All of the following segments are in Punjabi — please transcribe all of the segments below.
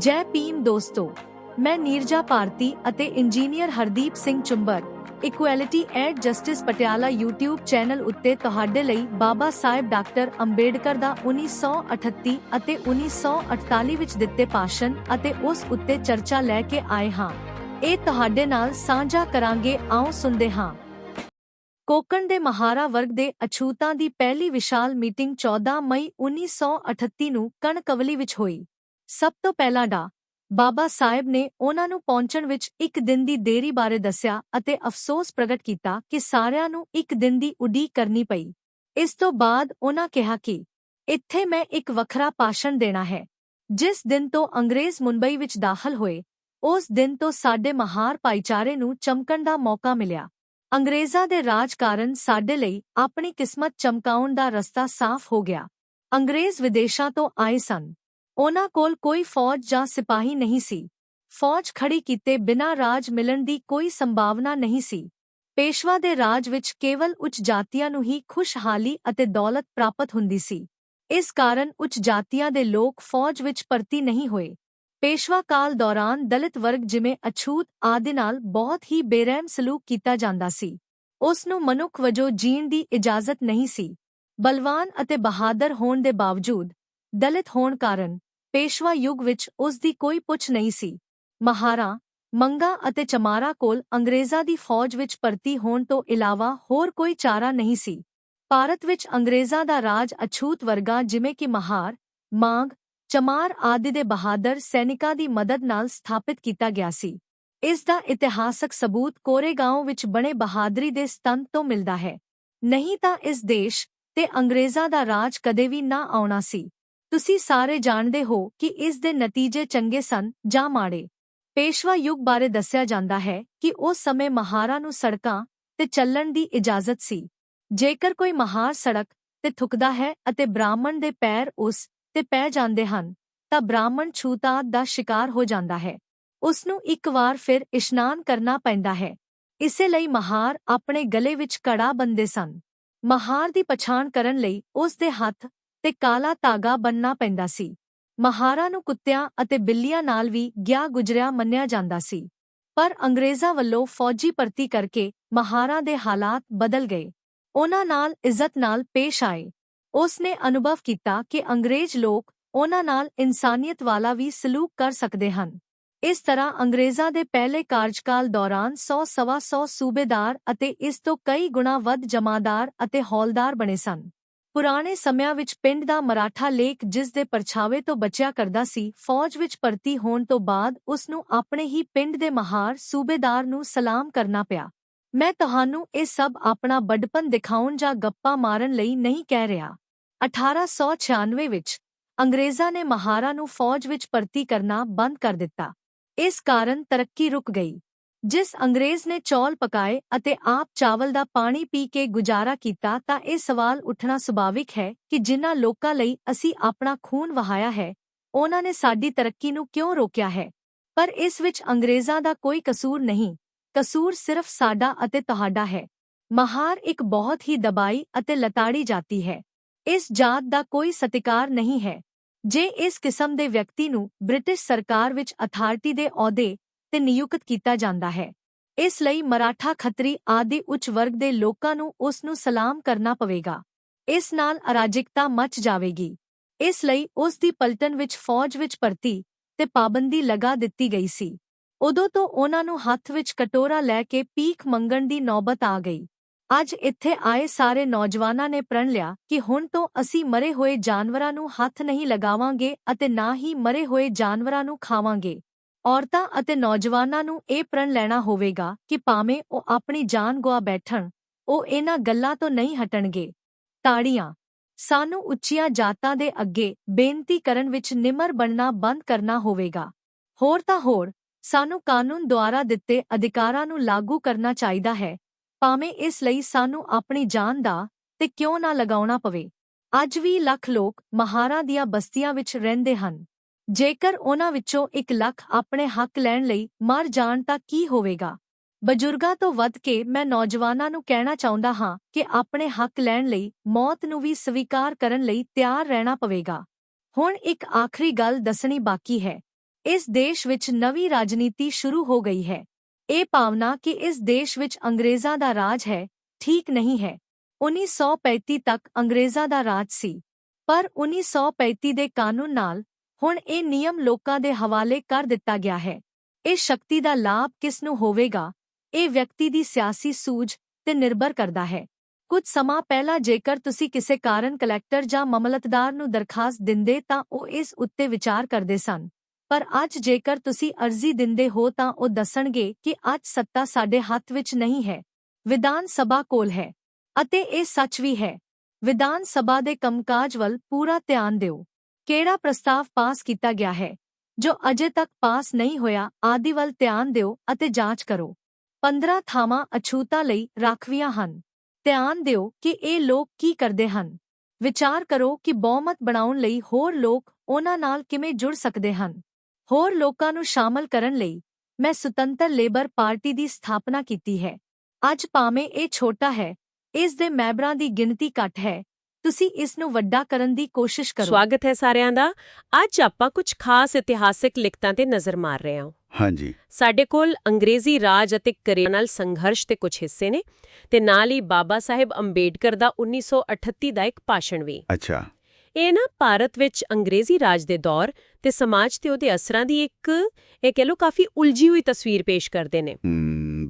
ਜੈ ਭੀਮ ਦੋਸਤੋ, ਮੈਂ ਨੀਰਜਾ ਭਾਰਤੀ ਅਤੇ engineer Hardeep Singh Chumber equality and justice Patiala YouTube channel ਉੱਤੇ ਤੁਹਾਡੇ ਲਈ ਬਾਬਾ ਸਾਹਿਬ ਡਾਕਟਰ ਅੰਬੇਡਕਰ ਦਾ 1938 ਅਤੇ 1948 ਵਿੱਚ ਦਿੱਤੇ ਭਾਸ਼ਣ ਅਤੇ ਉਸ ਉੱਤੇ ਚਰਚਾ ਲੈ ਕੇ ਆਏ ਹਾਂ। ਇਹ ਤੁਹਾਡੇ ਨਾਲ ਸਾਂਝਾ ਕਰਾਂਗੇ, ਆਓ ਸੁਣਦੇ ਹਾਂ। ਕੋਕਣ ਦੇ ਮਹਾਰਾ ਵਰਗ ਦੇ ਅਛੂਤਾਂ ਦੀ ਪਹਿਲੀ ਵਿਸ਼ਾਲ ਮੀਟਿੰਗ 14 ਮਈ 1938 ਨੂੰ ਕਣਕਵਲੀ ਵਿੱਚ ਹੋਈ। ਸਭ ਤੋਂ ਪਹਿਲਾਂ ਡਾ। ਬਾਬਾ ਸਾਹਿਬ ਨੇ ਉਹਨਾਂ ਨੂੰ ਪਹੁੰਚਣ ਵਿੱਚ ਇੱਕ ਦਿਨ ਦੀ ਦੇਰੀ ਬਾਰੇ ਦੱਸਿਆ ਅਤੇ ਅਫਸੋਸ ਪ੍ਰਗਟ ਕੀਤਾ ਕਿ ਸਾਰਿਆਂ ਨੂੰ ਇੱਕ ਦਿਨ ਦੀ ਉਡੀਕ ਕਰਨੀ ਪਈ। ਇਸ ਤੋਂ ਬਾਅਦ ਉਹਨਾਂ ਕਿਹਾ ਕਿ, ਇੱਥੇ ਮੈਂ ਇੱਕ ਵੱਖਰਾ ਭਾਸ਼ਣ ਦੇਣਾ ਹੈ। ਜਿਸ ਦਿਨ ਤੋਂ ਅੰਗਰੇਜ਼ ਮੁੰਬਈ ਵਿੱਚ ਦਾਖਲ ਹੋਏ, ਉਸ ਦਿਨ ਤੋਂ ਸਾਡੇ ਮਹਾਰ ਭਾਈਚਾਰੇ ਨੂੰ ਚਮਕਣ ਦਾ ਮੌਕਾ ਮਿਲਿਆ। ਅੰਗਰੇਜ਼ਾਂ ਦੇ ਰਾਜ ਕਾਰਨ ਸਾਡੇ ਲਈ ਆਪਣੀ ਕਿਸਮਤ ਚਮਕਾਉਣ ਦਾ ਰਸਤਾ ਸਾਫ਼ ਹੋ ਗਿਆ। ਅੰਗਰੇਜ਼ ਵਿਦੇਸ਼ਾਂ ਤੋਂ ਆਏ ਸਨ। ਉਹਨਾਂ ਕੋਲ ਕੋਈ ਫੌਜ ਜਾਂ ਸਿਪਾਹੀ ਨਹੀਂ ਸੀ। ਫੌਜ ਖੜੀ ਕੀਤੇ ਬਿਨਾਂ ਰਾਜ ਮਿਲਣ ਦੀ ਕੋਈ ਸੰਭਾਵਨਾ ਨਹੀਂ ਸੀ। ਪੇਸ਼ਵਾ ਦੇ ਰਾਜ ਵਿੱਚ ਕੇਵਲ ਉੱਚ ਜਾਤੀਆਂ ਨੂੰ ਹੀ ਖੁਸ਼ਹਾਲੀ ਅਤੇ ਦੌਲਤ ਪ੍ਰਾਪਤ ਹੁੰਦੀ ਸੀ। ਇਸ ਕਾਰਨ ਉੱਚ ਜਾਤੀਆਂ ਦੇ ਲੋਕ ਫੌਜ ਵਿੱਚ ਭਰਤੀ ਨਹੀਂ ਹੋਏ। ਪੇਸ਼ਵਾ ਕਾਲ ਦੌਰਾਨ ਦਲਿਤ ਵਰਗ ਜਿਵੇਂ ਅਛੂਤ ਆਦਿ ਨਾਲ ਬਹੁਤ ਹੀ ਬੇਰਹਿਮ ਸਲੂਕ ਕੀਤਾ ਜਾਂਦਾ ਸੀ। ਉਸ ਨੂੰ ਮਨੁੱਖ ਵਜੋਂ ਜੀਣ ਦੀ ਇਜਾਜ਼ਤ ਨਹੀਂ ਸੀ। ਬਲਵਾਨ ਅਤੇ ਬਹਾਦਰ ਹੋਣ ਦੇ ਬਾਵਜੂਦ, ਦਲਿਤ ਹੋਣ ਕਾਰਨ ਪੇਸ਼ਵਾ ਯੁੱਗ ਵਿੱਚ ਉਸ ਦੀ ਕੋਈ ਪੁੱਛ ਨਹੀਂ ਸੀ। ਮਹਾਰਾ, ਮੰਗਾ ਅਤੇ ਚਮਾਰਾ ਕੋਲ ਅੰਗਰੇਜ਼ਾਂ ਦੀ ਫੌਜ ਵਿੱਚ ਭਰਤੀ ਹੋਣ ਤੋਂ ਇਲਾਵਾ ਹੋਰ ਕੋਈ ਚਾਰਾ ਨਹੀਂ ਸੀ। ਭਾਰਤ ਵਿੱਚ ਅੰਗਰੇਜ਼ਾਂ ਦਾ ਰਾਜ ਅਛੂਤ ਵਰਗਾ ਜਿਵੇਂ ਕਿ ਮਹਾਰ ਮਾਂਗ ਚਮਾਰ ਆਦਿ ਦੇ ਬਹਾਦਰ ਸੈਨਿਕਾਂ ਦੀ ਮਦਦ ਨਾਲ ਸਥਾਪਿਤ ਕੀਤਾ ਗਿਆ ਸੀ। ਇਸ ਦਾ ਇਤਿਹਾਸਕ ਸਬੂਤ ਕੋਰੇਗਾਂਵ ਵਿੱਚ ਬਣੇ ਬਹਾਦਰੀ ਦੇ ਸਤੰਤ ਤੋਂ ਮਿਲਦਾ ਹੈ। ਨਹੀਂ ਤਾਂ ਇਸ ਦੇਸ਼ ਤੇ ਅੰਗਰੇਜ਼ਾਂ ਦਾ ਰਾਜ ਕਦੇ ਵੀ ਨਾ ਆਉਣਾ ਸੀ। ਤੁਸੀਂ ਸਾਰੇ ਜਾਣਦੇ ਹੋ ਕਿ ਇਸ ਦੇ ਨਤੀਜੇ ਚੰਗੇ ਸਨ ਜਾਂ ਮਾੜੇ। ਪੇਸ਼ਵਾ ਯੁੱਗ ਬਾਰੇ ਦੱਸਿਆ ਜਾਂਦਾ ਹੈ ਕਿ ਉਸ ਸਮੇਂ ਮਹਾਰਾ ਨੂੰ ਸੜਕਾਂ ਤੇ ਚੱਲਣ ਦੀ ਇਜਾਜ਼ਤ ਸੀ। ਜੇਕਰ ਕੋਈ ਮਹਾਰ ਸੜਕ ਤੇ ਥੁੱਕਦਾ ਹੈ ਅਤੇ ਬ੍ਰਾਹਮਣ ਦੇ ਪੈਰ ਉਸ ਤੇ ਪੈ ਜਾਂਦੇ ਹਨ, ਤਾਂ ਬ੍ਰਾਹਮਣ ਛੂਤਾਤ ਦਾ ਸ਼ਿਕਾਰ ਹੋ ਜਾਂਦਾ ਹੈ। ਉਸ ਨੂੰ ਇੱਕ ਵਾਰ ਫਿਰ ਇਸ਼ਨਾਨ ਕਰਨਾ ਪੈਂਦਾ ਹੈ। ਇਸੇ ਲਈ ਮਹਾਰ ਆਪਣੇ ਗਲੇ ਵਿੱਚ ਕੜਾ ਬੰਦੇ ਸਨ। ਮਹਾਰ ਦੀ ਪਛਾਣ ਕਰਨ ਲਈ ਉਸ ਦੇ ਹੱਥ ਤੇ ਕਾਲਾ ਧਾਗਾ ਬੰਨਣਾ ਪੈਂਦਾ ਸੀ। ਮਹਾਰਾ ਨੂੰ ਕੁੱਤਿਆਂ ਅਤੇ ਬਿੱਲੀਆਂ ਨਾਲ ਵੀ ਗਿਆ ਗੁਜਰਿਆ ਮੰਨਿਆ ਜਾਂਦਾ ਸੀ। ਪਰ ਅੰਗਰੇਜ਼ਾਂ ਵੱਲੋਂ ਫੌਜੀ ਭਰਤੀ ਕਰਕੇ ਮਹਾਰਾ ਦੇ ਹਾਲਾਤ ਬਦਲ ਗਏ। ਉਹਨਾਂ ਨਾਲ ਇੱਜ਼ਤ ਨਾਲ ਪੇਸ਼ ਆਏ। ਉਸ ਨੇ ਅਨੁਭਵ ਕੀਤਾ ਕਿ ਅੰਗਰੇਜ਼ ਲੋਕ ਉਹਨਾਂ ਨਾਲ ਇਨਸਾਨੀਅਤ ਵਾਲਾ ਵੀ ਸਲੂਕ ਕਰ ਸਕਦੇ ਹਨ। ਇਸ ਤਰ੍ਹਾਂ ਅੰਗਰੇਜ਼ਾਂ ਦੇ ਪਹਿਲੇ ਕਾਰਜਕਾਲ ਦੌਰਾਨ 100 ਸਵਾ 100 ਸੂਬੇਦਾਰ ਅਤੇ ਇਸ ਤੋਂ ਕਈ ਗੁਣਾ ਵੱਧ ਜਮਾਦਾਰ ਅਤੇ ਹੌਲਦਾਰ ਬਣੇ ਸਨ। ਪੁਰਾਣੇ ਸਮਿਆਂ ਵਿੱਚ ਪਿੰਡ ਦਾ ਮਰਾਠਾ ਲੇਖ ਜਿਸ ਦੇ ਪਰਛਾਵੇ ਤੋਂ ਬਚਿਆ ਕਰਦਾ ਸੀ, ਫੌਜ ਵਿੱਚ ਭਰਤੀ ਹੋਣ ਤੋਂ ਬਾਅਦ ਉਸ ਨੂੰ ਆਪਣੇ ਹੀ ਪਿੰਡ ਦੇ ਮਹਾਰ ਸੂਬੇਦਾਰ ਨੂੰ ਸਲਾਮ ਕਰਨਾ ਪਿਆ। ਮੈਂ ਤੁਹਾਨੂੰ ਇਹ ਸਭ ਆਪਣਾ ਵੱਡਪਨ ਦਿਖਾਉਣ ਜਾਂ ਗੱਪਾਂ ਮਾਰਨ ਲਈ ਨਹੀਂ ਕਹਿ ਰਿਹਾ। 1896 ਵਿੱਚ ਅੰਗਰੇਜ਼ਾਂ ਨੇ ਮਹਾਰਾ ਨੂੰ ਫੌਜ ਵਿੱਚ ਭਰਤੀ ਕਰਨਾ ਬੰਦ ਕਰ ਦਿੱਤਾ। ਇਸ ਕਾਰਨ ਤਰੱਕੀ ਰੁਕ ਗਈ। ਜਿਸ ਅੰਗਰੇਜ਼ ਨੇ ਚੌਲ ਪਕਾਏ ਅਤੇ ਆਪ ਚਾਵਲ ਦਾ ਪਾਣੀ ਪੀ ਕੇ ਗੁਜ਼ਾਰਾ ਕੀਤਾ ਤਾਂ ਇਹ ਸਵਾਲ ਉੱਠਣਾ ਸੁਭਾਵਿਕ ਹੈ ਕਿ ਜਿਨ੍ਹਾਂ ਲੋਕਾਂ ਲਈ ਅਸੀਂ ਆਪਣਾ ਖੂਨ ਵਹਾਇਆ ਹੈ, ਉਹਨਾਂ ਨੇ ਸਾਡੀ ਤਰੱਕੀ ਨੂੰ ਕਿਉਂ ਰੋਕਿਆ ਹੈ? ਪਰ ਇਸ ਵਿੱਚ ਅੰਗਰੇਜ਼ਾਂ ਦਾ ਕੋਈ ਕਸੂਰ ਨਹੀਂ। ਕਸੂਰ ਸਿਰਫ ਸਾਡਾ ਅਤੇ ਤੁਹਾਡਾ ਹੈ। ਮਹਾਰ ਇੱਕ ਬਹੁਤ ਹੀ ਦਬਾਈ ਅਤੇ ਲਤਾੜੀ ਜਾਤੀ ਹੈ। ਇਸ ਜਾਤ ਦਾ ਕੋਈ ਸਤਿਕਾਰ ਨਹੀਂ ਹੈ। ਜੇ ਇਸ ਕਿਸਮ ਦੇ ਵਿਅਕਤੀ ਨੂੰ ਬ੍ਰਿਟਿਸ਼ ਸਰਕਾਰ ਵਿੱਚ ਅਥਾਰਟੀ ਦੇ ਅਹੁਦੇ ਤੇ ਨਿਯੁਕਤ ਕੀਤਾ ਜਾਂਦਾ ਹੈ। ਇਸ ਲਈ ਮਰਾਠਾ ਖੱਤਰੀ ਆਦਿ ਉੱਚ ਵਰਗ ਦੇ ਲੋਕਾਂ ਨੂੰ ਉਸ ਨੂੰ ਸਲਾਮ ਕਰਨਾ ਪਵੇਗਾ। ਇਸ ਨਾਲ ਅਰਾਜਕਤਾ ਮਚ ਜਾਵੇਗੀ। ਇਸ ਲਈ ਉਸ ਦੀ ਪਲਟਨ ਵਿੱਚ ਫੌਜ ਵਿੱਚ ਭਰਤੀ ਤੇ ਪਾਬੰਦੀ ਲਗਾ ਦਿੱਤੀ ਗਈ ਸੀ। ਉਦੋਂ ਤੋਂ ਉਹਨਾਂ ਨੂੰ ਹੱਥ ਵਿੱਚ ਕਟੋਰਾ ਲੈ ਕੇ ਪੀਖ ਮੰਗਣ ਦੀ ਨੌਬਤ ਆ ਗਈ। ਅੱਜ ਇੱਥੇ ਆਏ ਸਾਰੇ ਨੌਜਵਾਨਾਂ ਨੇ ਪ੍ਰਣ ਲਿਆ ਕਿ ਹੁਣ ਤੋਂ ਅਸੀਂ ਮਰੇ ਹੋਏ ਜਾਨਵਰਾਂ ਨੂੰ ਹੱਥ ਨਹੀਂ ਲਗਾਵਾਂਗੇ ਅਤੇ ਨਾ ਹੀ ਮਰੇ ਹੋਏ ਜਾਨਵਰਾਂ ਨੂੰ ਖਾਵਾਂਗੇ। ਔਰਤਾਂ ਅਤੇ ਨੌਜਵਾਨਾਂ ਨੂੰ ਇਹ ਪ੍ਰਣ ਲੈਣਾ ਹੋਵੇਗਾ ਕਿ ਭਾਵੇਂ ਉਹ ਆਪਣੀ ਜਾਨ ਗਵਾ ਬੈਠਣ, ਉਹ ਇਹਨਾਂ ਗੱਲਾਂ ਤੋਂ ਨਹੀਂ ਹਟਣਗੇ। ਤਾੜੀਆਂ, ਸਾਨੂੰ ਉੱਚੀਆਂ ਜਾਤਾਂ ਦੇ ਅੱਗੇ ਬੇਨਤੀ ਕਰਨ ਵਿੱਚ ਨਿਮਰ ਬਣਨਾ ਬੰਦ ਕਰਨਾ ਹੋਵੇਗਾ। ਹੋਰ ਤਾਂ ਹੋਰ, ਸਾਨੂੰ ਕਾਨੂੰਨ ਦੁਆਰਾ ਦਿੱਤੇ ਅਧਿਕਾਰਾਂ ਨੂੰ ਲਾਗੂ ਕਰਨਾ ਚਾਹੀਦਾ ਹੈ। ਭਾਵੇਂ ਇਸ ਲਈ ਸਾਨੂੰ ਆਪਣੀ ਜਾਨ ਦਾ ਤੇ ਕਿਉਂ ਨਾ ਲਗਾਉਣਾ ਪਵੇ। ਅੱਜ ਵੀ ਲੱਖ ਲੋਕ ਮਹਾਰਾਂ ਦੀਆਂ ਬਸਤੀਆਂ ਵਿੱਚ ਰਹਿੰਦੇ ਹਨ। ਜੇਕਰ ਉਹਨਾਂ ਵਿੱਚੋਂ ਇੱਕ ਲੱਖ ਆਪਣੇ ਹੱਕ ਲੈਣ ਲਈ ਮਰ ਜਾਣ ਤਾਂ ਕੀ ਹੋਵੇਗਾ? ਬਜ਼ੁਰਗਾਂ ਤੋਂ ਵੱਧ ਕੇ ਮੈਂ ਨੌਜਵਾਨਾਂ ਨੂੰ ਕਹਿਣਾ ਚਾਹੁੰਦਾ ਹਾਂ ਕਿ ਆਪਣੇ ਹੱਕ ਲੈਣ ਲਈ ਮੌਤ ਨੂੰ ਵੀ ਸਵੀਕਾਰ ਕਰਨ ਲਈ ਤਿਆਰ ਰਹਿਣਾ ਪਵੇਗਾ। ਹੁਣ ਇੱਕ ਆਖਰੀ ਗੱਲ ਦੱਸਣੀ ਬਾਕੀ ਹੈ। ਇਸ ਦੇਸ਼ ਵਿੱਚ ਨਵੀਂ ਰਾਜਨੀਤੀ ਸ਼ੁਰੂ ਹੋ ਗਈ ਹੈ। ਇਹ ਭਾਵਨਾ ਕਿ ਇਸ ਦੇਸ਼ ਵਿੱਚ ਅੰਗਰੇਜ਼ਾਂ ਦਾ ਰਾਜ ਹੈ, ਠੀਕ ਨਹੀਂ ਹੈ। 1935 ਤੱਕ ਅੰਗਰੇਜ਼ਾਂ ਦਾ ਰਾਜ ਸੀ। ਪਰ 1935 ਦੇ ਕਾਨੂੰਨ ਨਾਲ ਹੁਣ ਇਹ ਨਿਯਮ ਲੋਕਾਂ ਦੇ ਹਵਾਲੇ ਕਰ ਦਿੱਤਾ ਗਿਆ ਹੈ। ਇਹ ਸ਼ਕਤੀ ਦਾ ਲਾਭ ਕਿਸ ਨੂੰ ਹੋਵੇਗਾ? ਇਹ ਵਿਅਕਤੀ ਦੀ ਸਿਆਸੀ ਸੂਝ ਤੇ ਨਿਰਭਰ ਕਰਦਾ ਹੈ। ਕੁਝ ਸਮਾਂ ਪਹਿਲਾਂ ਜੇਕਰ ਤੁਸੀਂ ਕਿਸੇ ਕਾਰਨ ਕਲੈਕਟਰ ਜਾਂ ਮਮਲਤਦਾਰ ਨੂੰ ਦਰਖਾਸਤ ਦਿੰਦੇ ਤਾਂ ਉਹ ਇਸ ਉੱਤੇ ਵਿਚਾਰ ਕਰਦੇ ਸਨ। ਪਰ ਅੱਜ ਜੇਕਰ ਤੁਸੀਂ ਅਰਜ਼ੀ ਦਿੰਦੇ ਹੋ ਤਾਂ ਉਹ ਦੱਸਣਗੇ ਕਿ ਅੱਜ ਸੱਤਾ ਸਾਡੇ ਹੱਥ ਵਿੱਚ ਨਹੀਂ ਹੈ। ਵਿਧਾਨ ਸਭਾ ਕੋਲ ਹੈ। ਅਤੇ ਇਹ ਸੱਚ ਵੀ ਹੈ। ਵਿਧਾਨ ਸਭਾ ਦੇ ਕੰਮਕਾਜ ਵੱਲ ਪੂਰਾ ਧਿਆਨ ਦਿਓ। ਕਿਹੜਾ ਪ੍ਰਸਤਾਵ ਪਾਸ ਕੀਤਾ ਗਿਆ ਹੈ? ਜੋ ਅਜੇ ਤੱਕ ਪਾਸ ਨਹੀਂ ਹੋਇਆ, ਆਦਿ ਵੱਲ ਧਿਆਨ ਦਿਓ ਅਤੇ ਜਾਂਚ ਕਰੋ। 15 ਥਾਵਾਂ ਅਛੂਤਾ ਲਈ ਰਾਖਵੀਆਂ ਹਨ। ਧਿਆਨ ਦਿਓ ਕਿ ਇਹ ਲੋਕ ਕੀ ਕਰਦੇ ਹਨ। ਵਿਚਾਰ ਕਰੋ ਕਿ ਬਹੁਮਤ ਬਣਾਉਣ ਲਈ ਹੋਰ ਲੋਕ ਉਹਨਾਂ ਨਾਲ ਕਿਵੇਂ ਜੁੜ ਸਕਦੇ ਹਨ। ਹੋਰ ਲੋਕਾਂ ਨੂੰ ਸ਼ਾਮਲ ਕਰਨ ਲਈ ਮੈਂ ਸੁਤੰਤਰ ਲੇਬਰ ਪਾਰਟੀ ਦੀ ਸਥਾਪਨਾ ਕੀਤੀ ਹੈ। ਅੱਜ ਭਾਵੇਂ ਇਹ ਛੋਟਾ ਹੈ, ਇਸ ਦੇ ਮੈਂਬਰਾਂ ਦੀ ਗਿਣਤੀ ਘੱਟ ਹੈ। ਤੁਸੀਂ ਇਸ ਨੂੰ ਵੱਡਾ ਕਰਨ ਦੀ ਕੋਸ਼ਿਸ਼ ਕਰੋ। ਸਵਾਗਤ ਹੈ ਸਾਰਿਆਂ ਦਾ। ਅੱਜ ਆਪਾਂ ਕੁਝ ਖਾਸ ਇਤਿਹਾਸਿਕ ਲਿਖਤਾਂ ਤੇ ਨਜ਼ਰ ਮਾਰ ਰਹੇ ਹਾਂ। ਹਾਂਜੀ। ਸਾਡੇ ਕੋਲ ਅੰਗਰੇਜ਼ੀ ਰਾਜ ਅਤੇ ਕਰੇ ਨਾਲ ਸੰਘਰਸ਼ ਦੇ ਕੁਝ ਹਿੱਸੇ ਨੇ ਤੇ ਨਾਲ ਹੀ ਬਾਬਾ ਸਾਹਿਬ ਅੰਬੇਡਕਰ ਦਾ 1938 ਦਾ ਇੱਕ ਭਾਸ਼ਣ ਵੀ। ਅੱਛਾ। ਇਹ ਨਾ ਭਾਰਤ ਵਿੱਚ ਅੰਗਰੇਜ਼ੀ ਰਾਜ ਦੇ ਦੌਰ ਤੇ ਸਮਾਜ ਤੇ ਉਹਦੇ ਅਸਰਾਂ ਦੀ ਇੱਕ ਇਹ ਕਹਿ ਲੋ ਕਾਫੀ ਉਲਝੀ ਹੋਈ ਤਸਵੀਰ ਪੇਸ਼ ਕਰਦੇ ਨੇ।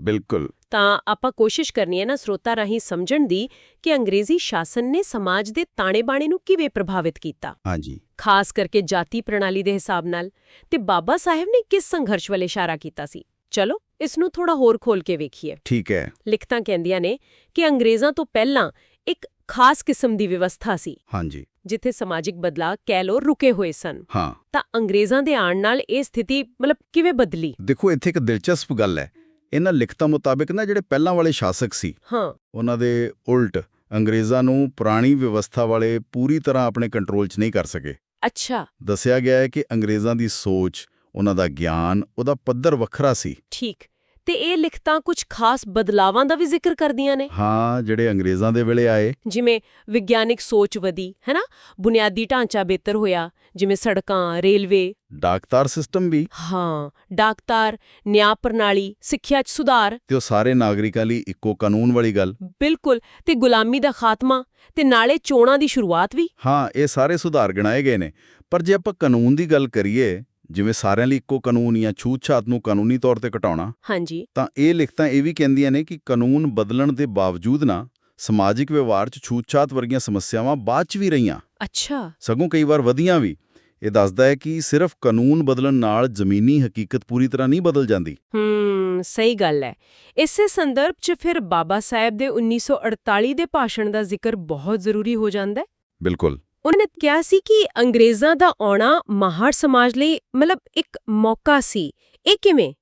ਬਿਲਕੁਲ। ਤਾਂ ਆਪਾਂ ਕੋਸ਼ਿਸ਼ ਕਰਨੀ ਹੈ ਨਾ ਸਰੋਤਾ ਰਾਹੀਂ ਸਮਝਣ ਦੀ ਕਿ ਅੰਗਰੇਜ਼ੀ ਸ਼ਾਸਨ ਨੇ ਸਮਾਜ ਦੇ ਤਾਣੇ-ਬਾਣੇ ਨੂੰ ਕਿਵੇਂ ਪ੍ਰਭਾਵਿਤ ਕੀਤਾ। ਹਾਂਜੀ। ਖਾਸ ਕਰਕੇ ਜਾਤੀ ਪ੍ਰਣਾਲੀ ਦੇ ਹਿਸਾਬ ਨਾਲ। ਤੇ ਬਾਬਾ ਸਾਹਿਬ ਨੇ ਕਿਸ ਸੰਘਰਸ਼ ਵੱਲ ਇਸ਼ਾਰਾ ਕੀਤਾ ਸੀ? ਚਲੋ ਇਸ ਨੂੰ ਥੋੜਾ ਹੋਰ ਖੋਲ ਕੇ ਵੇਖੀਏ। ਠੀਕ ਹੈ। ਲਿਖਤਾਂ ਕਹਿੰਦੀਆਂ ਨੇ ਕਿ ਅੰਗਰੇਜ਼ਾਂ ਤੋਂ ਪਹਿਲਾਂ ਇੱਕ ਖਾਸ ਕਿਸਮ ਦੀ ਵਿਵਸਥਾ ਸੀ। ਹਾਂਜੀ। ਜਿੱਥੇ ਸਮਾਜਿਕ ਬਦਲਾਅ ਕਹਿ ਲੋ ਰੁਕੇ ਹੋਏ ਸਨ। ਹਾਂ। ਤਾਂ ਅੰਗਰੇਜ਼ਾਂ ਦੇ ਆਉਣ ਨਾਲ ਇਹ ਸਥਿਤੀ ਮਤਲਬ ਕਿਵੇਂ ਬਦਲੀ? ਦੇਖੋ ਇੱਥੇ ਇੱਕ ਦਿਲਚਸਪ ਗੱਲ ਹੈ। ਇਹਨਾਂ ਲਿਖਤਾਂ ਮੁਤਾਬਿਕ ਨਾ ਜਿਹੜੇ ਪਹਿਲਾਂ ਵਾਲੇ ਸ਼ਾਸਕ ਸੀ ਹਾਂ। ਉਹਨਾਂ ਦੇ ਉਲਟ ਅੰਗਰੇਜ਼ਾਂ ਨੂੰ ਪੁਰਾਣੀ ਵਿਵਸਥਾ ਵਾਲੇ ਪੂਰੀ ਤਰ੍ਹਾਂ ਆਪਣੇ ਕੰਟਰੋਲ 'ਚ ਨਹੀਂ ਕਰ ਸਕੇ। ਅੱਛਾ। ਦੱਸਿਆ ਗਿਆ ਹੈ ਕਿ ਅੰਗਰੇਜ਼ਾਂ ਦੀ ਸੋਚ ਉਹਨਾਂ ਦਾ ਗਿਆਨ ਉਹਦਾ ਪੱਧਰ ਵੱਖਰਾ ਸੀ। ਠੀਕ। ਤੇ ਇਹ ਲਿਖਤਾਂ ਕੁਝ ਖਾਸ ਬਦਲਾਵਾਂ ਦਾ ਵੀ ਜ਼ਿਕਰ ਕਰਦੀਆਂ ਨੇ। ਹਾਂ ਜਿਹੜੇ ਅੰਗਰੇਜ਼ਾਂ ਦੇ ਵੇਲੇ ਆਏ। ਜਿਵੇਂ ਵਿਗਿਆਨਿਕ ਸੋਚ ਵਧੀ ਹੈਨਾ? ਬੁਨਿਆਦੀ ਢਾਂਚਾ ਬਿਹਤਰ ਹੋਇਆ ਜਿਵੇਂ ਸੜਕਾਂ ਰੇਲਵੇ। ਡਾਕਤਾਰ ਸਿਸਟਮ ਵੀ। ਹਾਂ ਡਾਕਤਾਰ ਨਿਆਂ ਪ੍ਰਣਾਲੀ ਸਿੱਖਿਆ 'ਚ ਸੁਧਾਰ। ਤੇ ਉਹ ਸਾਰੇ ਨਾਗਰਿਕਾਂ ਲਈ ਇੱਕੋ ਕਾਨੂੰਨ ਵਾਲੀ ਗੱਲ। ਬਿਲਕੁਲ ਤੇ ਗੁਲਾਮੀ ਦਾ ਖਾਤਮਾ ਤੇ ਨਾਲੇ ਚੋਣਾਂ ਦੀ ਸ਼ੁਰੂਆਤ ਵੀ। ਹਾਂ ਇਹ ਸਾਰੇ ਸੁਧਾਰ ਗਿਣਾਏ ਗਏ ਨੇ। ਪਰ ਜੇ ਆਪਾਂ ਕਾਨੂੰਨ ਦੀ ਗੱਲ ਕਰੀਏ ਜਿਵੇਂ ਸਾਰਿਆਂ ਲਈ ਇੱਕੋ ਕਾਨੂੰਨ ਜਾਂ ਛੂਤ-ਛਾਤ ਨੂੰ ਕਾਨੂੰਨੀ ਤੌਰ ਤੇ ਘਟਾਉਣਾ ਹਾਂਜੀ। ਤਾਂ ਇਹ ਲਿਖਤਾਂ ਇਹ ਵੀ ਕਹਿੰਦੀਆਂ ਨੇ ਕਿ ਕਾਨੂੰਨ ਬਦਲਣ ਦੇ ਬਾਵਜੂਦ ਨਾ ਸਮਾਜਿਕ ਵਿਵਹਾਰ 'ਚ ਛੂਤ-ਛਾਤ ਵਰਗੀਆਂ ਸਮੱਸਿਆਵਾਂ ਬਾਅਦ 'ਚ ਵੀ ਰਹੀਆਂ। ਅੱਛਾ। ਸਗੋਂ ਕਈ ਵਾਰ ਵਧੀਆਂ ਵੀ। ਇਹ ਦੱਸਦਾ ਹੈ ਕਿ ਸਿਰਫ ਕਾਨੂੰਨ ਬਦਲਣ ਨਾਲ ਜ਼ਮੀਨੀ ਹਕੀਕਤ ਪੂਰੀ ਤਰ੍ਹਾਂ ਨਹੀਂ ਬਦਲ ਜਾਂਦੀ। ਹੂੰ ਸਹੀ ਗੱਲ ਹੈ। ਇਸੇ ਸੰਦਰਭ 'ਚ ਫਿਰ ਬਾਬਾ ਸਾਹਿਬ ਦੇ 1948 ਦੇ ਭਾਸ਼ਣ ਦਾ ਜ਼ਿਕਰ ਬਹੁਤ ਜ਼ਰੂਰੀ ਹੋ ਜਾਂਦਾ ਹੈ? ਬਿਲਕੁਲ। ਉਹਨਾਂ ਨੇ ਕਿਹਾ ਸੀ ਕਿ ਅੰਗਰੇਜ਼ਾਂ ਦਾ ਆਉਣਾ ਮਹਾਰ ਸਮਾਜ ਲਈ ਮਤਲਬ ਇੱਕ ਮੌਕਾ ਸੀ। ਇਹ ਕਿਵੇਂ?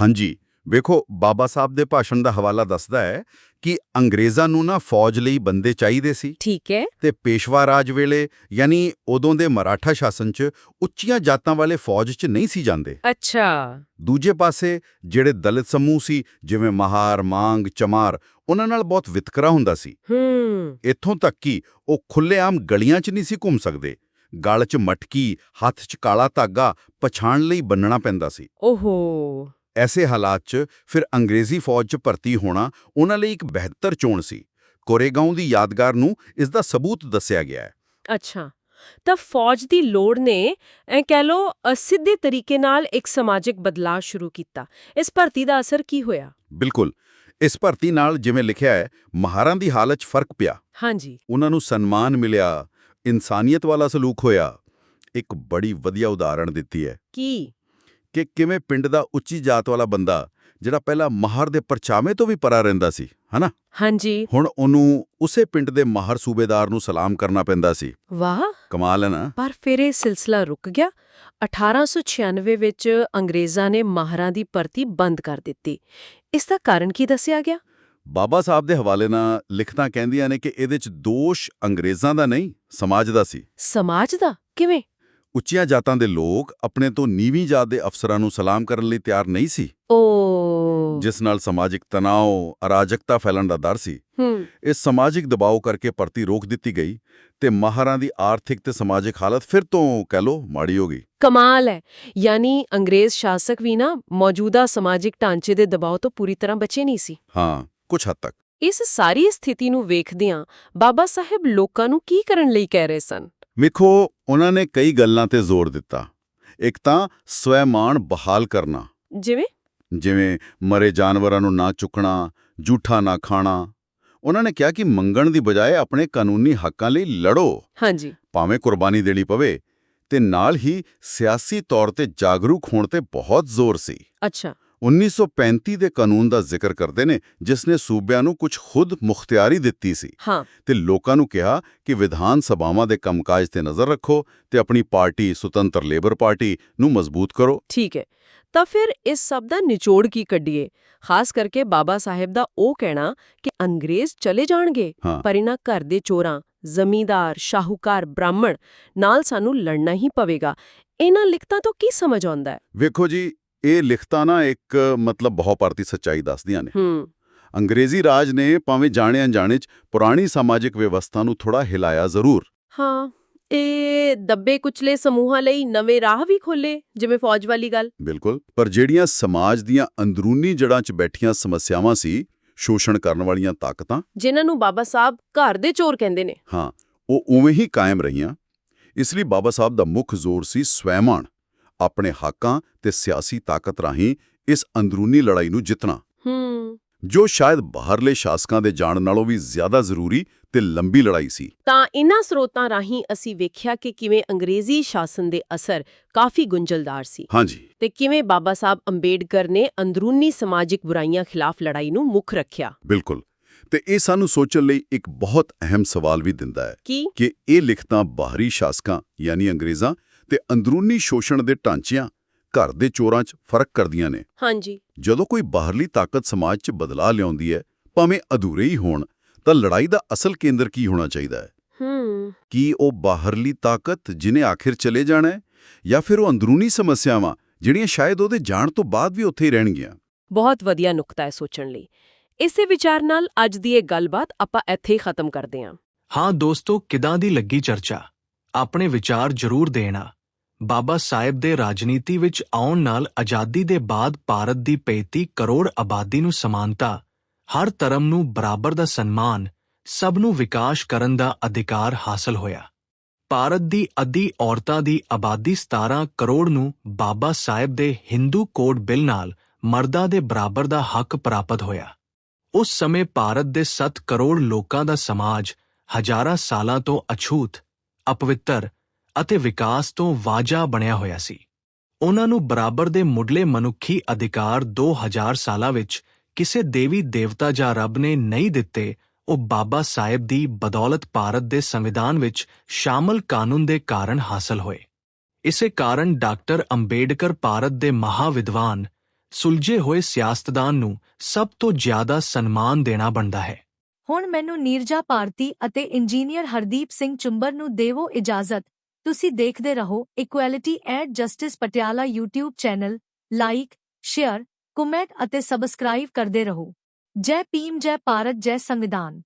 ਹਾਂਜੀ ਵੇਖੋ ਬਾਬਾ ਸਾਹਿਬ ਦੇ ਭਾਸ਼ਣ ਦਾ ਹਵਾਲਾ ਦੱਸਦਾ ਹੈ ਕਿ ਅੰਗਰੇਜ਼ਾਂ ਨੂੰ ਨਾ ਫੌਜ ਲਈ ਬੰਦੇ ਚਾਹੀਦੇ ਸੀ। ਠੀਕ ਹੈ। ਤੇ ਪੇਸ਼ਵਾ ਰਾਜ ਵੇਲੇ ਯਾਨੀ ਉਦੋਂ ਦੇ ਮਰਾਠਾ ਸ਼ਾਸਨ 'ਚ ਉੱਚੀਆਂ ਜਾਤਾਂ ਵਾਲੇ ਫੌਜ 'ਚ ਨਹੀਂ ਸੀ ਜਾਂਦੇ। ਅੱਛਾ। ਦੂਜੇ ਪਾਸੇ ਜਿਹੜੇ ਦਲਿਤ ਸਮੂਹ ਸੀ ਜਿਵੇਂ ਮਹਾਰ ਮਾਂਗ ਚਮਾਰ ਉਹਨਾਂ ਨਾਲ ਬਹੁਤ ਵਿਤਕਰਾ ਹੁੰਦਾ ਸੀ। ਹੂੰ। ਇੱਥੋਂ ਤੱਕ ਕਿ ਉਹ ਖੁੱਲੇਆਮ ਗਲੀਆਂ 'ਚ ਨਹੀਂ ਸੀ ਘੁੰਮ ਸਕਦੇ। ਗਲ 'ਚ ਮਟਕੀ ਹੱਥ 'ਚ ਕਾਲਾ ਧਾਗਾ ਪਛਾਣ ਲਈ ਬੰਨਣਾ ਪੈਂਦਾ ਸੀ। ਓਹੋ। ਐਸੇ ਹਾਲਾਤ 'ਚ ਫਿਰ ਅੰਗਰੇਜ਼ੀ ਫੌਜ 'ਚ ਭਰਤੀ ਹੋਣਾ ਉਹਨਾਂ ਲਈ ਇੱਕ ਬਿਹਤਰ ਚੋਣ ਸੀ। ਕੋਰੇਗਾਉਂ ਦੀ ਯਾਦਗਾਰ ਨੂੰ ਇਸ ਦਾ ਸਬੂਤ ਦੱਸਿਆ ਗਿਆ ਹੈ। ਅੱਛਾ। ਤਾਂ ਫੌਜ ਦੀ ਲੋੜ ਨੇ ਐ ਕਹਿ ਲੋ ਸਿੱਧੇ ਤਰੀਕੇ ਨਾਲ ਇੱਕ ਸਮਾਜਿਕ ਬਦਲਾਅ ਸ਼ੁਰੂ ਕੀਤਾ। ਇਸ ਭਰਤੀ ਦਾ ਅਸਰ ਕੀ ਹੋਇਆ? ਬਿਲਕੁਲ। ਇਸ ਭਰਤੀ ਨਾਲ ਜਿਵੇਂ ਲਿਖਿਆ ਹੈ ਮਹਾਰਾਂ ਦੀ ਹਾਲਤ 'ਚ ਫ਼ਰਕ ਪਿਆ। ਹਾਂਜੀ। ਉਹਨਾਂ ਨੂੰ ਸਨਮਾਨ ਮਿਲਿਆ ਇਨਸਾਨੀਅਤ ਵਾਲਾ ਸਲੂਕ ਹੋਇਆ। ਇੱਕ ਬੜੀ ਵਧੀਆ ਉਦਾਹਰਣ ਦਿੱਤੀ ਹੈ। ਕੀ? ਕਿ ਕਿਵੇਂ ਪਿੰਡ ਦਾ ਉੱਚੀ ਜਾਤ ਵਾਲਾ ਬੰਦਾ ਜਿਹੜਾ ਪਹਿਲਾਂ ਮਹਾਰ ਦੇ ਪਰਚਾਵੇਂ ਤੋਂ ਵੀ ਪਰਾ ਰਹਿੰਦਾ ਸੀ ਹਨਾ? ਹਾਂਜੀ। ਹੁਣ ਉਹਨੂੰ ਉਸੇ ਪਿੰਡ ਦੇ ਮਹਾਰ ਸੂਬੇਦਾਰ ਨੂੰ ਸਲਾਮ ਕਰਨਾ ਪੈਂਦਾ ਸੀ। ਵਾਹ! ਕਮਾਲ ਹੈ ਨਾ? ਪਰ ਫਿਰ ਇਹ ਸਿਲਸਿਲਾ ਰੁਕ ਗਿਆ। 1896 ਵਿੱਚ ਅੰਗਰੇਜ਼ਾਂ ਨੇ ਮਾਹਰਾਂ ਦੀ ਭਰਤੀ ਬੰਦ ਕਰ ਦਿੱਤੀ। ਇਸ ਦਾ ਕਾਰਨ ਕੀ ਦੱਸਿਆ ਗਿਆ? ਬਾਬਾ ਸਾਹਿਬ ਦੇ ਹਵਾਲੇ ਨਾਲ ਲਿਖਤਾਂ ਕਹਿੰਦੀਆਂ ਨੇ ਕਿ ਇਹਦੇ 'ਚ ਦੋਸ਼ ਅੰਗਰੇਜ਼ਾਂ ਦਾ ਨਹੀਂ ਸਮਾਜ ਦਾ ਸੀ। ਸਮਾਜ ਦਾ? ਕਿਵੇਂ? ਉੱਚੀਆਂ ਜਾਤਾਂ ਦੇ ਲੋਕ ਆਪਣੇ ਤੋਂ ਨੀਵੀਂ ਜਾਤ ਦੇ ਅਫਸਰਾਂ ਨੂੰ ਸਲਾਮ ਕਰਨ ਲਈ ਤਿਆਰ ਨਹੀਂ ਸੀ। ਓ। ਜਿਸ ਨਾਲ ਸਮਾਜਿਕ ਤਣਾਅ ਅਰਾਜਕਤਾ ਫੈਲਣ ਦਾ ਡਰ ਸੀ। ਹੂੰ। ਇਸ ਸਮਾਜਿਕ ਦਬਾਅ ਕਰਕੇ ਭਰਤੀ ਰੋਕ ਦਿੱਤੀ ਗਈ ਤੇ ਮਾਹਰਾਂ ਦੀ ਆਰਥਿਕ ਤੇ ਸਮਾਜਿਕ ਹਾਲਤ ਫਿਰ ਤੋਂ ਕਹਿ ਲੋ ਮਾੜੀ ਹੋ ਗਈ। ਕਮਾਲ ਹੈ। ਯਾਨੀ ਅੰਗਰੇਜ਼ ਸ਼ਾਸਕ ਵੀ ਨਾ ਮੌਜੂਦਾ ਸਮਾਜਿਕ ਢਾਂਚੇ ਦੇ ਦਬਾਅ ਤੋਂ ਪੂਰੀ ਤਰ੍ਹਾਂ ਬਚੇ ਨਹੀਂ ਸੀ। ਹਾਂ ਕੁਝ ਹੱਦ ਤੱਕ। ਇਸ ਸਾਰੀ ਸਥਿਤੀ ਨੂੰ ਵੇਖਦਿਆਂ ਬਾਬਾ ਸਾਹਿਬ ਲੋਕਾਂ ਨੂੰ ਕੀ ਕਰਨ ਲਈ ਕਹਿ ਰਹੇ ਸਨ? ਵੇਖੋ ਉਹਨਾਂ ਨੇ ਕਈ ਗੱਲਾਂ ਤੇ ਜ਼ੋਰ ਦਿੱਤਾ। ਇੱਕ ਤਾਂ ਸਵੈਮਾਨ ਬਹਾਲ ਕਰਨਾ। ਜਿਵੇਂ? ਜਿਵੇਂ ਮਰੇ ਜਾਨਵਰਾਂ ਨੂੰ ਨਾ ਚੁੱਕਣਾ ਝੂਠਾ ਨਾ ਖਾਣਾ। ਉਹਨਾਂ ਨੇ ਕਿਹਾ ਕਿ ਮੰਗਣ ਦੀ ਬਜਾਏ ਆਪਣੇ ਕਾਨੂੰਨੀ ਹੱਕਾਂ ਲਈ ਲੜੋ। ਹਾਂਜੀ। ਭਾਵੇਂ ਕੁਰਬਾਨੀ ਦੇਣੀ ਪਵੇ ਤੇ ਨਾਲ ਹੀ ਸਿਆਸੀ ਤੌਰ ਤੇ ਜਾਗਰੂਕ ਹੋਣ ਤੇ ਬਹੁਤ ਜ਼ੋਰ ਸੀ। ਅੱਛਾ। 1935 ਦੇ ਕਾਨੂੰਨ ਦਾ ਜ਼ਿਕਰ ਕਰਦੇ ਨੇ ਜਿਸ ਨੇ ਸੂਬਿਆਂ ਨੂੰ ਕੁਝ ਖੁਦ ਮੁਖਤਿਆਰੀ ਦਿੱਤੀ ਸੀ। ਹਾਂ। ਤੇ ਲੋਕਾਂ ਨੂੰ ਕਿਹਾ ਕਿ ਵਿਧਾਨ ਸਭਾਵਾਂ ਦੇ ਕੰਮਕਾਜ ਤੇ ਨਜ਼ਰ ਰੱਖੋ ਤੇ ਆਪਣੀ ਪਾਰਟੀ ਸੁਤੰਤਰ ਲੇਬਰ ਪਾਰਟੀ ਨੂੰ ਮਜ਼ਬੂਤ ਕਰੋ। ਠੀਕ ਹੈ। ਤਾਂ ਫਿਰ ਇਸ ਸਭ ਦਾ ਨਿਚੋੜ ਕੀ ਕੱਢੀਏ? ਖਾਸ ਕਰਕੇ ਬਾਬਾ ਸਾਹਿਬ ਦਾ ਉਹ ਕਹਿਣਾ ਕਿ ਅੰਗਰੇਜ਼ ਚਲੇ ਜਾਣਗੇ ਪਰ ਇਹਨਾਂ ਘਰ ਦੇ ਚੋਰਾਂ ਜ਼ਮੀਂਦਾਰ ਸ਼ਾਹੂਕਾਰ ਬ੍ਰਾਹਮਣ ਨਾਲ ਸਾਨੂੰ ਲੜਨਾ ਹੀ ਪਵੇਗਾ। ਇਹਨਾਂ ਲਿਖਤਾਂ ਤੋਂ ਕੀ ਸਮਝ ਆਉਂਦਾ ਹੈ? ਵੇਖੋ ਜੀ ਇਹ ਲਿਖਤਾਂ ਨਾ ਇੱਕ ਮਤਲਬ ਬਹੁ ਭਾਰਤੀ ਸੱਚਾਈ ਦੱਸਦੀਆਂ ਨੇ। ਹੂੰ। ਅੰਗਰੇਜ਼ੀ ਰਾਜ ਨੇ ਭਾਵੇਂ ਜਾਣੇ ਅਣਜਾਣੇ ਚ ਪੁਰਾਣੀ ਸਮਾਜਿਕ ਵਿਵਸਥਾ ਨੂੰ ਥੋੜਾ ਹਿਲਾਇਆ ਜ਼ਰੂਰ। ਹਾਂ ਇਹ ਦੱਬੇ ਕੁਚਲੇ ਸਮੂਹਾਂ ਲਈ ਨਵੇਂ ਰਾਹ ਵੀ ਖੋਲੇ ਜਿਵੇਂ ਫੌਜ ਵਾਲੀ ਗੱਲ। ਬਿਲਕੁਲ ਪਰ ਜਿਹੜੀਆਂ ਸਮਾਜ ਦੀਆਂ ਅੰਦਰੂਨੀ ਜੜ੍ਹਾਂ 'ਚ ਬੈਠੀਆਂ ਸਮੱਸਿਆਵਾਂ ਸੀ ਸ਼ੋਸ਼ਣ ਕਰਨ ਵਾਲੀਆਂ ਤਾਕਤਾਂ। ਜਿਨ੍ਹਾਂ ਨੂੰ ਬਾਬਾ ਸਾਹਿਬ ਘਰ ਦੇ ਚੋਰ ਕਹਿੰਦੇ ਨੇ। ਹਾਂ ਉਹ ਉਵੇਂ ਹੀ ਕਾਇਮ ਰਹੀਆਂ। ਇਸ ਲਈ ਬਾਬਾ ਸਾਹਿਬ ਦਾ ਮੁੱਖ ਜ਼ੋਰ ਸੀ ਸਵੈਮਾਨ। ਆਪਣੇ ਹੱਕਾਂ ਤੇ ਸਿਆਸੀ ਤਾਕਤ ਰਾਹੀਂ ਇਸ ਅੰਦਰੂਨੀ ਲੜਾਈ ਨੂੰ ਜਿੱਤਣਾ। ਜੋ ਸ਼ਾਇਦ ਬਾਹਰਲੇ ਸ਼ਾਸਕਾਂ ਦੇ ਜਾਣ ਨਾਲੋਂ ਵੀ ਜ਼ਿਆਦਾ ਜ਼ਰੂਰੀ ਤੇ ਲੰਬੀ ਲੜਾਈ ਸੀ। ਤਾਂ ਇਨ੍ਹਾਂ ਸਰੋਤਾਂ ਰਾਹੀਂ ਅਸੀਂ ਵੇਖਿਆ ਕਿ ਕਿਵੇਂ ਅੰਗਰੇਜ਼ੀ ਸ਼ਾਸਨ ਦੇ ਅਸਰ ਕਾਫੀ ਗੁੰਝਲਦਾਰ ਸੀ। ਹਾਂਜੀ। ਤੇ ਕਿਵੇਂ ਬਾਬਾ ਸਾਹਿਬ ਅੰਬੇਡਕਰ ਨੇ ਅੰਦਰੂਨੀ ਸਮਾਜਿਕ ਬੁਰਾਈਆਂ ਖਿਲਾਫ ਲੜਾਈ ਨੂੰ ਮੁੱਖ ਰੱਖਿਆ। ਬਿਲਕੁਲ। ਤੇ ਇਹ ਸਾਨੂੰ ਸੋਚਣ ਲਈ ਇੱਕ ਬਹੁਤ ਅਹਿਮ ਸਵਾਲ ਵੀ ਦਿੰਦਾ ਹੈ ਕਿ ਇਹ ਲਿਖਤਾਂ ਬਾਹਰੀ ਸ਼ਾਸਕਾਂ ਯਾਨੀ ਅੰਗਰੇਜ਼ਾਂ ਤੇ ਅੰਦਰੂਨੀ ਸ਼ੋਸ਼ਣ ਦੇ ਢਾਂਚਿਆਂ ਘਰ ਦੇ ਚੋਰਾਂ 'ਚ ਫ਼ਰਕ ਕਰਦੀਆਂ ਨੇ। ਹਾਂਜੀ। ਜਦੋਂ ਕੋਈ ਬਾਹਰਲੀ ਤਾਕਤ ਸਮਾਜ 'ਚ ਬਦਲਾਅ ਲਿਆਉਂਦੀ ਹੈ ਭਾਵੇਂ ਅਧੂਰੇ ਹੀ ਹੋਣ ਤਾਂ ਲੜਾਈ ਦਾ ਅਸਲ ਕੇਂਦਰ ਕੀ ਹੋਣਾ ਚਾਹੀਦਾ ਹੈ? ਹੂੰ। ਕੀ ਉਹ ਬਾਹਰਲੀ ਤਾਕਤ ਜਿਨੇ ਆਖਿਰ ਚਲੇ ਜਾਣਾ ਹੈ ਜਾਂ ਫਿਰ ਉਹ ਅੰਦਰੂਨੀ ਸਮੱਸਿਆਵਾਂ ਜਿਹੜੀਆਂ ਸ਼ਾਇਦ ਉਹਦੇ ਜਾਣ ਤੋਂ ਬਾਅਦ ਵੀ ਉੱਥੇ ਹੀ ਰਹਿਣਗੀਆਂ? ਬਹੁਤ ਵਧੀਆ ਨੁਕਤਾ ਹੈ ਸੋਚਣ ਲਈ। ਇਸੇ ਵਿਚਾਰ ਨਾਲ ਅੱਜ ਦੀ ਇਹ ਗੱਲਬਾਤ ਆਪਾਂ ਇੱਥੇ ਹੀ ਖਤਮ ਕਰਦੇ ਹਾਂ। ਹਾਂ ਦੋਸਤੋ ਕਿਦਾਂ ਦੀ ਲੱਗੀ ਚਰਚਾ? ਆਪਣੇ ਵਿਚਾਰ ਜ਼ਰੂਰ ਦੇਣਾ। ਬਾਬਾ ਸਾਹਿਬ ਦੇ ਰਾਜਨੀਤੀ ਵਿੱਚ ਆਉਣ ਨਾਲ ਆਜ਼ਾਦੀ ਦੇ ਬਾਅਦ ਭਾਰਤ ਦੀ 35 ਕਰੋੜ ਆਬਾਦੀ ਨੂੰ ਸਮਾਨਤਾ, ਹਰ ਧਰਮ ਨੂੰ ਬਰਾਬਰ ਦਾ ਸਨਮਾਨ, ਸਭ ਨੂੰ ਵਿਕਾਸ ਕਰਨ ਦਾ ਅਧਿਕਾਰ ਹਾਸਲ ਹੋਇਆ। ਭਾਰਤ ਦੀ ਅੱਧੀ ਔਰਤਾਂ ਦੀ ਆਬਾਦੀ 17 ਕਰੋੜ ਨੂੰ ਬਾਬਾ ਸਾਹਿਬ ਦੇ ਹਿੰਦੂ ਕੋਡ ਬਿੱਲ ਨਾਲ ਮਰਦਾਂ ਦੇ ਬਰਾਬਰ ਦਾ ਹੱਕ ਪ੍ਰਾਪਤ ਹੋਇਆ। ਉਸ ਸਮੇਂ ਭਾਰਤ ਦੇ 7 ਕਰੋੜ ਲੋਕਾਂ ਦਾ ਸਮਾਜ ਹਜ਼ਾਰਾਂ ਸਾਲਾਂ ਤੋਂ ਅਛੂਤ ਅਪਵਿੱਤਰ ਅਤੇ ਵਿਕਾਸ ਤੋਂ ਵਾਜਾ ਬਣਿਆ ਹੋਇਆ ਸੀ। ਉਹਨਾਂ ਨੂੰ ਬਰਾਬਰ ਦੇ ਮੁੱਢਲੇ ਮਨੁੱਖੀ ਅਧਿਕਾਰ 2000 ਸਾਲਾਂ ਵਿੱਚ ਕਿਸੇ ਦੇਵੀ ਦੇਵਤਾ ਜਾਂ ਰੱਬ ਨੇ ਨਹੀਂ ਦਿੱਤੇ, ਉਹ ਬਾਬਾ ਸਾਹਿਬ ਦੀ ਬਦੌਲਤ ਭਾਰਤ ਦੇ ਸੰਵਿਧਾਨ ਵਿੱਚ ਸ਼ਾਮਲ ਕਾਨੂੰਨ ਦੇ ਕਾਰਨ ਹਾਸਲ ਹੋਏ। ਇਸੇ ਕਾਰਨ ਡਾਕਟਰ ਅੰਬੇਡਕਰ ਭਾਰਤ ਦੇ ਮਹਾਵਿਦਵਾਨ ਸੁਲਝੇ ਹੋਏ ਸਿਆਸਤਦਾਨ ਨੂੰ ਸਭ ਤੋਂ ਜ਼ਿਆਦਾ ਸਨਮਾਨ ਦੇਣਾ ਬਣਦਾ ਹੈ। ਹੁਣ ਮੈਨੂੰ ਨੀਰਜਾ ਭਾਰਤੀ ਅਤੇ ਇੰਜੀਨੀਅਰ ਹਰਦੀਪ ਸਿੰਘ ਚੁੰਬਰ ਨੂੰ ਦੇਵੋ ਇਜਾਜ਼ਤ। ਤੁਸੀਂ ਦੇਖਦੇ ਰਹੋ equality at justice Patiala YouTube channel. Like share comment ਅਤੇ ਸਬਸਕ੍ਰਾਈਬ ਕਰਦੇ ਰਹੋ। ਜੈ ਭੀਮ, ਜੈ ਭਾਰਤ, ਜੈ ਸੰਵਿਧਾਨ।